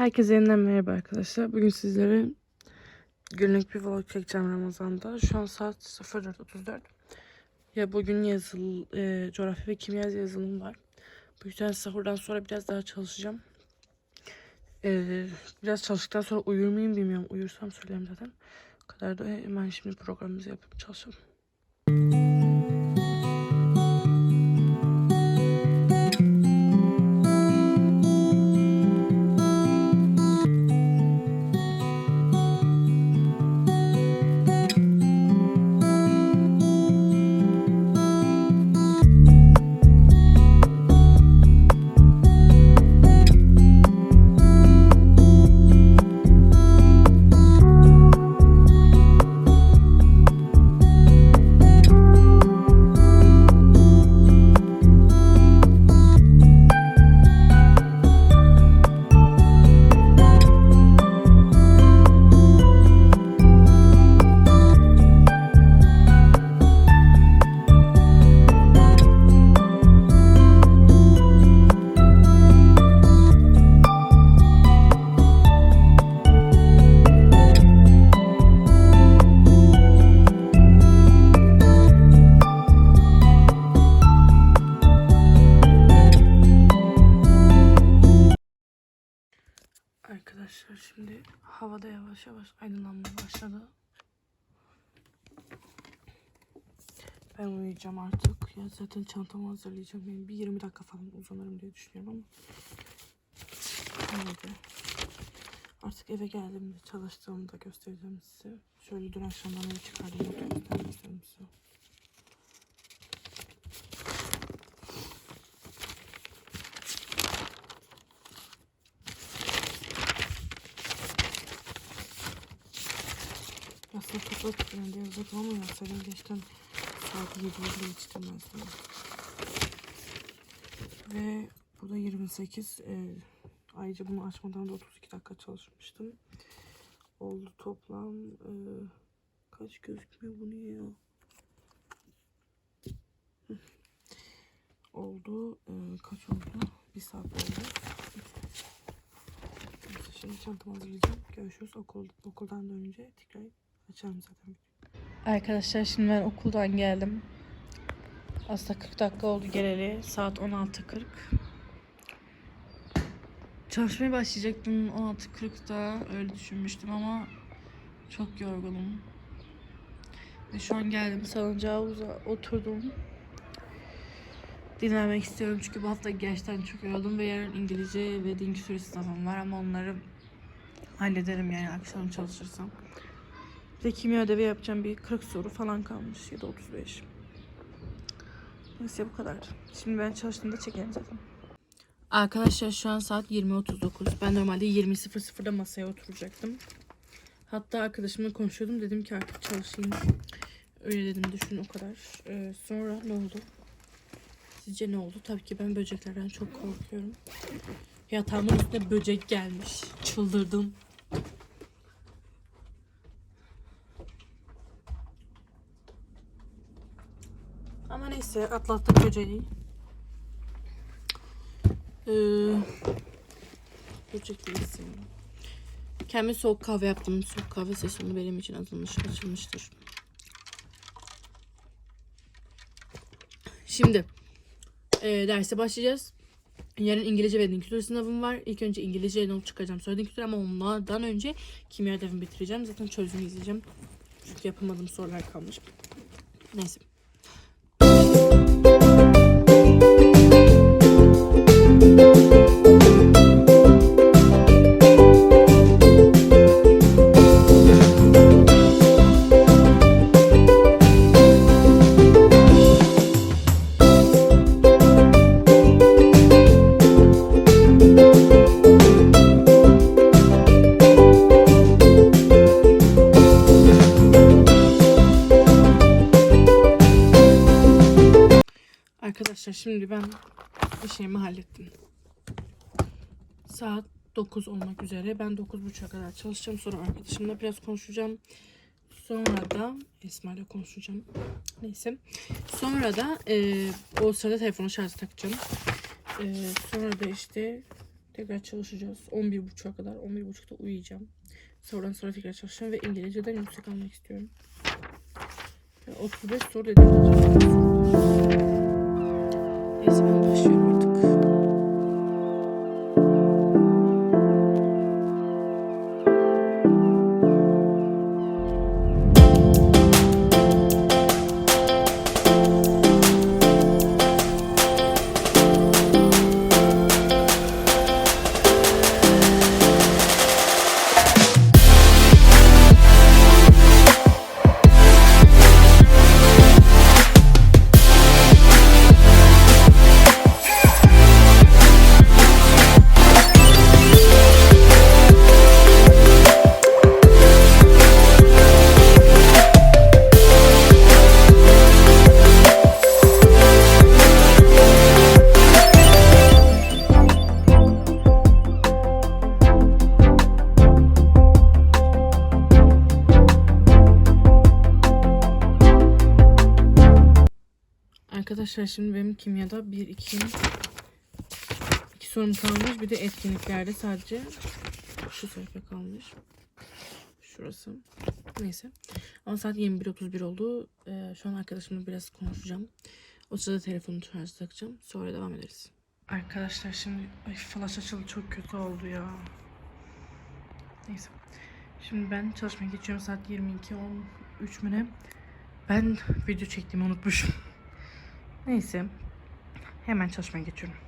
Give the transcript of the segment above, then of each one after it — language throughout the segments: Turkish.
Herkese yeniden merhaba arkadaşlar. Bugün sizlere günlük bir vlog çekeceğim Ramazan'da. Şu an saat 04.34. Ya bugün yazılı, e, coğrafya ve kimya yazılım var. Bu yüzden sahurdan sonra biraz daha çalışacağım. E, biraz çalıştıktan sonra uyur muyum bilmiyorum. Uyursam söyleyeyim zaten. O kadar da hemen şimdi programımızı yapıp çalışalım. Havada yavaş yavaş aydınlanmaya başladı. Ben uyuyacağım artık. Ya zaten çantamı hazırlayacağım. Yani bir 20 dakika falan uzanırım diye düşünüyorum ama. Öyle. Artık eve geldiğimde çalıştığımı da göstereceğim size. Şöyle dün akşamdan da göstermek istedim size. Aslında topla tutuyorum diye uzadım ama ya senin geçten saat 7'de hiç demezdim. Ve bu da 28. E, ayrıca bunu açmadan da 32 dakika çalışmıştım. Oldu toplam e, kaç gözükmüyor bu niye ya? Oldu e, kaç oldu? Bir saat oldu. Şimdi çantamı hazırlayacağım. Görüşürüz okul, okuldan dönünce tekrar açarım zaten. Arkadaşlar şimdi ben okuldan geldim. Aslında 40 dakika oldu geleli. Saat 16.40. Çalışmaya başlayacaktım 16.40'da öyle düşünmüştüm ama çok yorgunum. Ve şu an geldim salıncağa oturdum. Dinlenmek istiyorum çünkü bu hafta gerçekten çok yoruldum ve yarın İngilizce ve din kültürü sınavım var ama onları hallederim yani akşam çalışırsam. Bir de kimya ödevi yapacağım bir 40 soru falan kalmış ya da 35. Neyse bu kadar. Şimdi ben çalıştığımda çekerim zaten. Arkadaşlar şu an saat 20.39. Ben normalde 20.00'da masaya oturacaktım. Hatta arkadaşımla konuşuyordum. Dedim ki artık çalışayım. Öyle dedim düşün o kadar. Ee, sonra ne oldu? Sizce ne oldu? Tabii ki ben böceklerden çok korkuyorum. Yatağımın üstüne böcek gelmiş. Çıldırdım. Ama neyse atlattık böceği. Ee, böcek değilsin. Kendime soğuk kahve yaptım. Soğuk kahve sesimi benim için azalmış, açılmıştır. Şimdi e, derse başlayacağız. Yarın İngilizce ve din kültürü sınavım var. İlk önce İngilizce not çıkaracağım. Sonra din kültürü ama onlardan önce kimya ödevimi bitireceğim. Zaten çözümü izleyeceğim. Çünkü yapamadığım sorular kalmış. Neyse. Arkadaşlar şimdi ben bir şeyimi hallettim. Saat 9 olmak üzere. Ben 9.30'a kadar çalışacağım. Sonra arkadaşımla biraz konuşacağım. Sonra da Esma ile konuşacağım. Neyse. Sonra da e, o sırada telefonu şarja takacağım. E, sonra da işte tekrar çalışacağız. 11.30'a kadar. 11.30'da uyuyacağım. Sonradan sonra tekrar çalışacağım ve İngilizceden yüksek almak istiyorum. Yani 35 soru dedim. Neyse ben Arkadaşlar şimdi benim kimyada 1 2 2 sorum kalmış. Bir de etkinliklerde sadece şu sayfa kalmış. Şurası. Neyse. Ama saat 21.31 oldu. Ee, şu an arkadaşımla biraz konuşacağım. O sırada telefonu şarja takacağım. Sonra devam ederiz. Arkadaşlar şimdi ay flash açıldı çok kötü oldu ya. Neyse. Şimdi ben çalışmaya geçiyorum. Saat 22.13 mü ne? Ben video çektiğimi unutmuşum. Neyse. Hemen çalışmaya geçiyorum.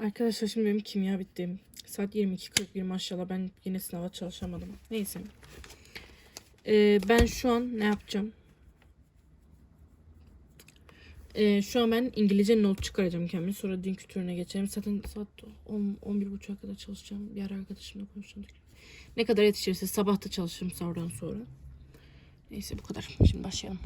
Arkadaşlar şimdi benim kimya bitti. Saat 22.41 maşallah ben yine sınava çalışamadım. Neyse. Ee, ben şu an ne yapacağım? Ee, şu an ben İngilizce not çıkaracağım kendime. Sonra din kültürüne geçerim. Zaten saat 10, 11.30'a kadar çalışacağım. Bir ara arkadaşımla konuşacağım. Ne kadar yetişirse sabah da çalışırım sonradan sonra. Neyse bu kadar. Şimdi başlayalım.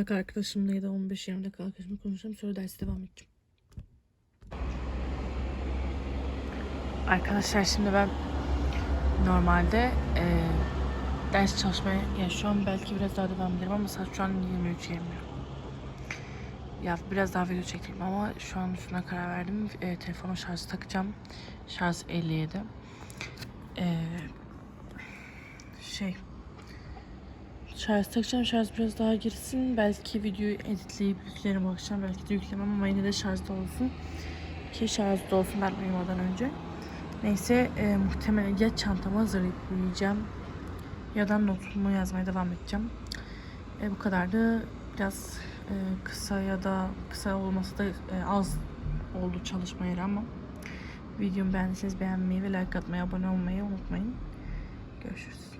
On dakika arkadaşımla ya da 15-20 dakika arkadaşımla konuşacağım. Sonra derse devam edeceğim. Arkadaşlar şimdi ben normalde e, ders çalışmaya yani şu an belki biraz daha devam ederim ama saat şu an 23 20. Ya biraz daha video çekeyim ama şu an şuna karar verdim. E, telefonu şarjı takacağım. Şarj 57. E, şey Şarj takacağım. Şarj biraz daha girsin. Belki videoyu editleyip yüklerim akşam. Belki de yüklemem ama yine de şarjda olsun. Ki şarjda olsun ben uyumadan önce. Neyse e, muhtemelen ya çantamı hazırlayıp uyuyacağım ya da notumu yazmaya devam edeceğim. E, bu kadar da biraz e, kısa ya da kısa olması da e, az oldu çalışma yeri ama videomu beğendiyseniz beğenmeyi ve like atmayı, abone olmayı unutmayın. Görüşürüz.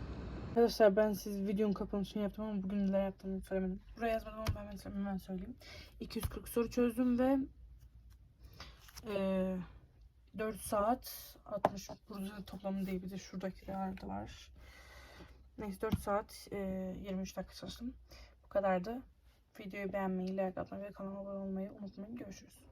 Arkadaşlar ben siz videonun kapanışını yaptım ama bugün neler yaptığımı söylemedim. Buraya yazmadım ama ben hemen, hemen söyleyeyim. 240 soru çözdüm ve e, 4 saat 60 burada toplamı değil bir de şuradakiler de var. Neyse 4 saat e, 23 dakika çalıştım. Bu kadardı. Videoyu beğenmeyi, like atmayı ve kanalıma abone olmayı unutmayın. Görüşürüz.